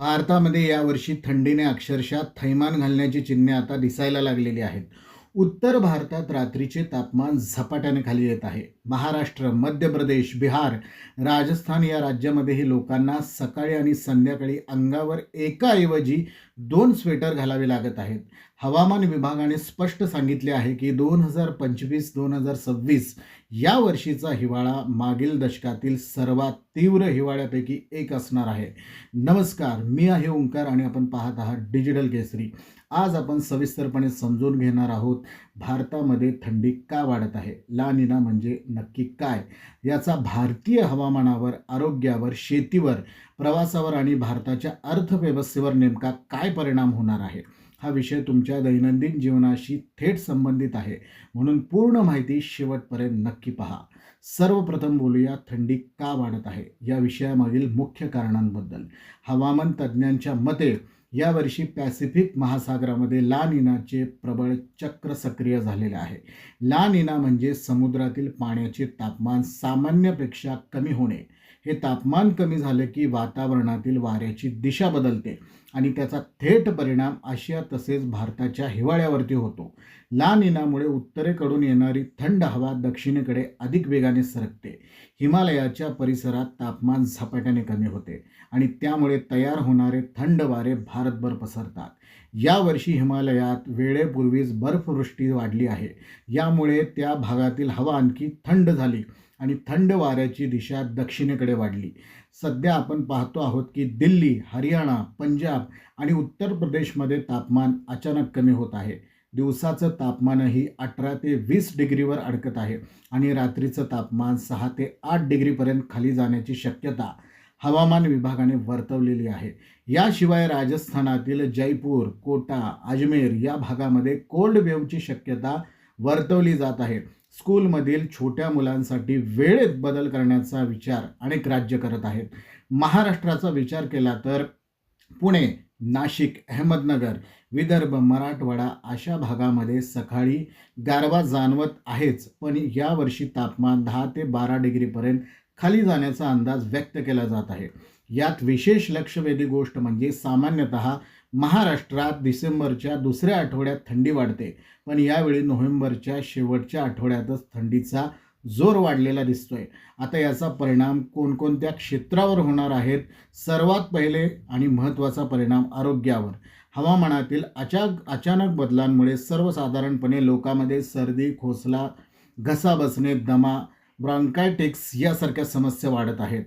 भारतामध्ये यावर्षी थंडीने अक्षरशः थैमान घालण्याची चिन्हे आता दिसायला लागलेली आहेत. उत्तर भारतात रात्रीचे तापमान झपाट्याने खाली येत आहे. महाराष्ट्र मध्य प्रदेश बिहार राजस्थान या राज्यामध्येही लोकांना सकाळी आणि संध्याकाळी अंगावर एकाऐवजी दोन स्वेटर घालावे लागत आहेत. हवामान विभागाने स्पष्ट सांगितले आहे की दोन हजार पंचवीस दोन हजार सव्वीस या वर्षीचा हिवाळा मागील दशकातील सर्वात तीव्र हिवाळ्यापैकी एक असणार आहे. नमस्कार मी आहे ओंकार आणि आपण पाहत आहात डिजिटल केसरी. आज आपण सविस्तरपणे समजून घेणार आहोत भारतामध्ये थंडी का वाढत आहे? ला निना म्हणजे नक्की काय? याचा भारतीय हवामानावर आरोग्यावर शेतीवर प्रवासावर आणि भारताच्या अर्थव्यवस्थेवर नेमका काय काय परिणाम होणार आहे? हा विषय तुमच्या दैनंदिन जीवनाशी थेट संबंधित आहे. म्हणून पूर्ण माहिती शेवटपर्यंत नक्की पहा. सर्वप्रथम बोलूया थंडी का वाढत आहे? या विषयामागील मुख्य कारणांबद्दल. हवामान तज्ज्ञांच्या मते यावर्षी पॅसिफिक महासागरामध्ये ला निनाचे प्रबळ चक्र सक्रिय झालेले आहे. ला निना म्हणजे समुद्रातील पाण्याचे तापमान सामान्यपेक्षा कमी होणे. हे तापमान कमी झालं की वातावरणातील वाऱ्याची दिशा बदलते आणि त्याचा थेट परिणाम आशिया तसेच भारताच्या हिवाळ्यावरती होतो. ला निनामुळे उत्तरेकडून येणारी थंड हवा दक्षिणेकडे अधिक वेगाने सरकते. हिमालयाच्या परिसरात तापमान झपाट्याने कमी होते आणि त्यामुळे तयार होणारे थंड वारे भारतभर पसरतात. यावर्षी हिमालयात वेळेपूर्वीच बर्फवृष्टी वाढली आहे. यामुळे त्या भागातील हवा आणखी थंड झाली आणि थंड वाऱ्याची दिशा दक्षिणेकडे वाढली. सध्या आपण पाहतो आहोत की दिल्ली हरियाणा पंजाब आणि उत्तर प्रदेशमध्ये तापमान अचानक कमी होत आहे. दिवसाचं तापमानही अठरा ते वीस डिग्रीवर अडकत आहे आणि रात्रीचं तापमान सहा ते आठ डिग्रीपर्यंत खाली जाण्याची शक्यता हवामान विभागाने वर्तवलेली आहे. याशिवाय राजस्थानातील जयपूर कोटा अजमेर या भागामध्ये कोल्ड वेव्हची शक्यता वर्तवली जात आहे. स्कूलमधील छोट्या मुलांसाठी वेळेत बदल करण्याचा विचार अनेक राज्य करत आहेत. महाराष्ट्राचा विचार केला तर पुणे नाशिक अहमदनगर विदर्भ मराठवाडा अशा भागामध्ये सकाळी गारवा जाणवत आहेच. पण यावर्षी तापमान दहा ते बारा डिग्रीपर्यंत खाली जाण्याचा अंदाज व्यक्त केला जात आहे. यात विशेष लक्षवेधी गोष्ट म्हणजे सामान्यतः महाराष्ट्रात डिसेंबरच्या दुसऱ्या आठवड्यात थंडी वाढते. पण यावेळी नोव्हेंबरच्या शेवटच्या आठवड्यातच थंडीचा जोर वाढलेला दिसतोय. आता याचा परिणाम कोणकोणत्या क्षेत्रावर होणार आहेत सर्वात पहिले आणि महत्त्वाचा परिणाम आरोग्यावर. हवामानातील अचाक अचानक बदलांमुळे सर्वसाधारणपणे लोकांमध्ये सर्दी खोसला घसा बसणे दमा ब्रांकायटिक्स यासारख्या समस्या वाढत आहेत.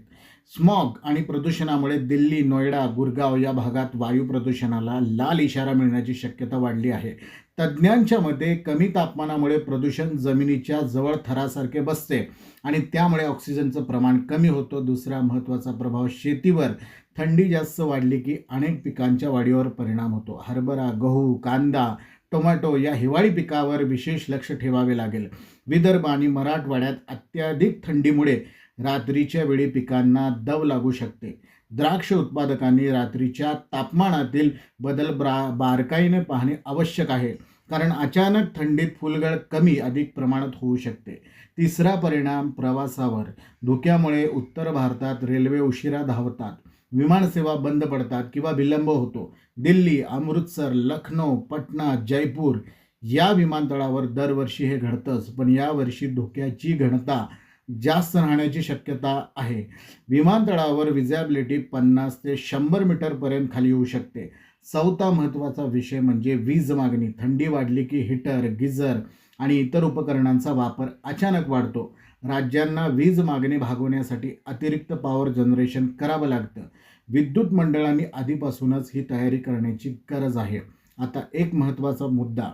स्मॉग आणि प्रदूषणामुळे दिल्ली नोएडा गुरगाव या भागात वायू प्रदूषणाला लाल इशारा मिळण्याची शक्यता वाढली आहे. तज्ज्ञांच्या मते कमी तापमानामुळे प्रदूषण जमिनीच्या जवळ थरासारखे बसते आणि त्यामुळे ऑक्सिजनचं प्रमाण कमी होतं. दुसरा महत्त्वाचा प्रभाव शेतीवर. थंडी जास्त वाढली की अनेक पिकांच्या वाढीवर परिणाम होतो. हरभरा गहू कांदा टोमॅटो या हिवाळी पिकावर विशेष लक्ष ठेवावे लागेल. विदर्भ आणि मराठवाड्यात अत्याधिक थंडीमुळे रात्रीच्या वेळी पिकांना दव लागू शकते. द्राक्ष उत्पादकांनी रात्रीच्या तापमानातील बदल ब्रा बारकाईने पाहणे आवश्यक आहे. कारण अचानक थंडीत फुलगळ कमी अधिक प्रमाणात होऊ शकते. तिसरा परिणाम प्रवासावर. धुक्यामुळे उत्तर भारतात रेल्वे उशिरा धावतात. विमानसेवा बंद पडतात किंवा विलंब होतो. दिल्ली अमृतसर लखनौ पटना जयपूर या विमानतळावर दरवर्षी हे घडतंच. पण यावर्षी धोक्याची घनता जास्त राहण्याची शक्यता आहे. विमानतळावर विजॅबिलिटी पन्नास ते शंभर मीटरपर्यंत खाली येऊ शकते. चौथा महत्त्वाचा विषय म्हणजे वीज मागणी. थंडी वाढली की हिटर गिझर आणि इतर उपकरणांचा वापर अचानक वाढतो. राज्यांना वीज मागणी भागवण्यासाठी अतिरिक्त पॉवर जनरेशन करावं लागतं. विद्युत मंडळांनी आधीपासूनच ही तयारी करण्याची गरज आहे. आता एक महत्त्वाचा मुद्दा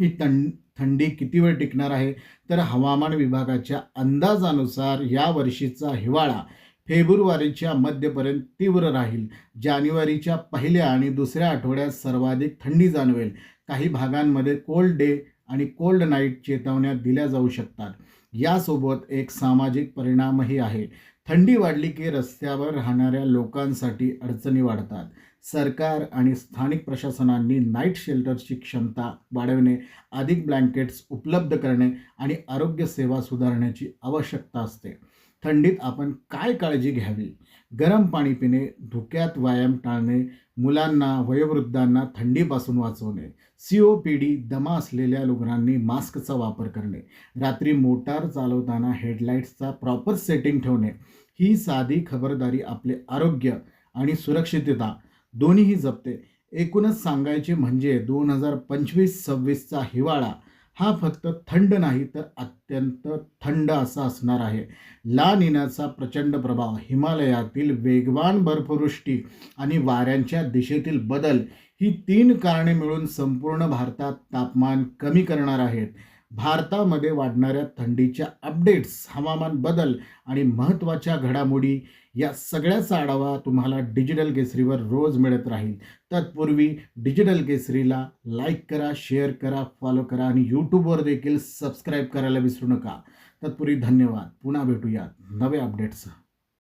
ही थंड थंडी किती वेळ टिकणार आहे? तर हवामान विभागाच्या अंदाजानुसार या वर्षीचा हिवाळा फेब्रुवारीच्या मध्यपर्यंत तीव्र राहील. जानेवारीच्या पहिल्या आणि दुसऱ्या आठवड्यात सर्वाधिक थंडी जाणवेल. काही भागांमध्ये कोल्ड डे आणि कोल्ड नाईट चेतावण्या दिल्या जाऊ शकतात. यासोबत एक सामाजिक परिणामही आहे. थंडी वाढली की रस्त्यावर राहणाऱ्या लोकांसाठी अडचणी वाढतात. सरकार आणि स्थानिक प्रशासनांनी नाईट शेल्टरची क्षमता वाढवणे अधिक ब्लँकेट्स उपलब्ध करणे आणि आरोग्यसेवा सुधारण्याची आवश्यकता असते. थंडीत आपण काय काळजी घ्यावी? गरम पाणी पिणे धुक्यात व्यायाम टाळणे मुलांना वयोवृद्धांना थंडीपासून वाचवणे सी ओ पी डी दमा असलेल्या रुग्णांनी मास्कचा वापर करणे रात्री मोटार चालवताना हेडलाईट्सचा प्रॉपर सेटिंग ठेवणे ही साधी खबरदारी आपले आरोग्य आणि सुरक्षितता दोन्हीही जपते. एकूणच सांगायचे म्हणजे दोन हजार पंचवीस सव्वीसचा हिवाळा हा फक्त थंड नाही तर अत्यंत थंड असा असणार आहे. ला निनाचा प्रचंड प्रभाव हिमालयातील वेगवान बर्फवृष्टी आणि वाऱ्यांच्या दिशेतील बदल ही तीन कारणे मिळून संपूर्ण भारतात तापमान कमी करणार आहेत. भारतामध्ये वाढणाऱ्या थंडीच्या अपडेट्स हवामान बदल आणि महत्त्वाच्या घडामोडी या सगळ्याचा आढावा तुम्हाला डिजिटल केसरीवर रोज मिळत राहील. तत्पूर्वी डिजिटल केसरीला लाईक करा शेअर करा फॉलो करा आणि यूट्यूबवर देखील सबस्क्राईब करायला विसरू नका. तत्पूर्वी धन्यवाद. पुन्हा भेटूयात नवे अपडेट्ससह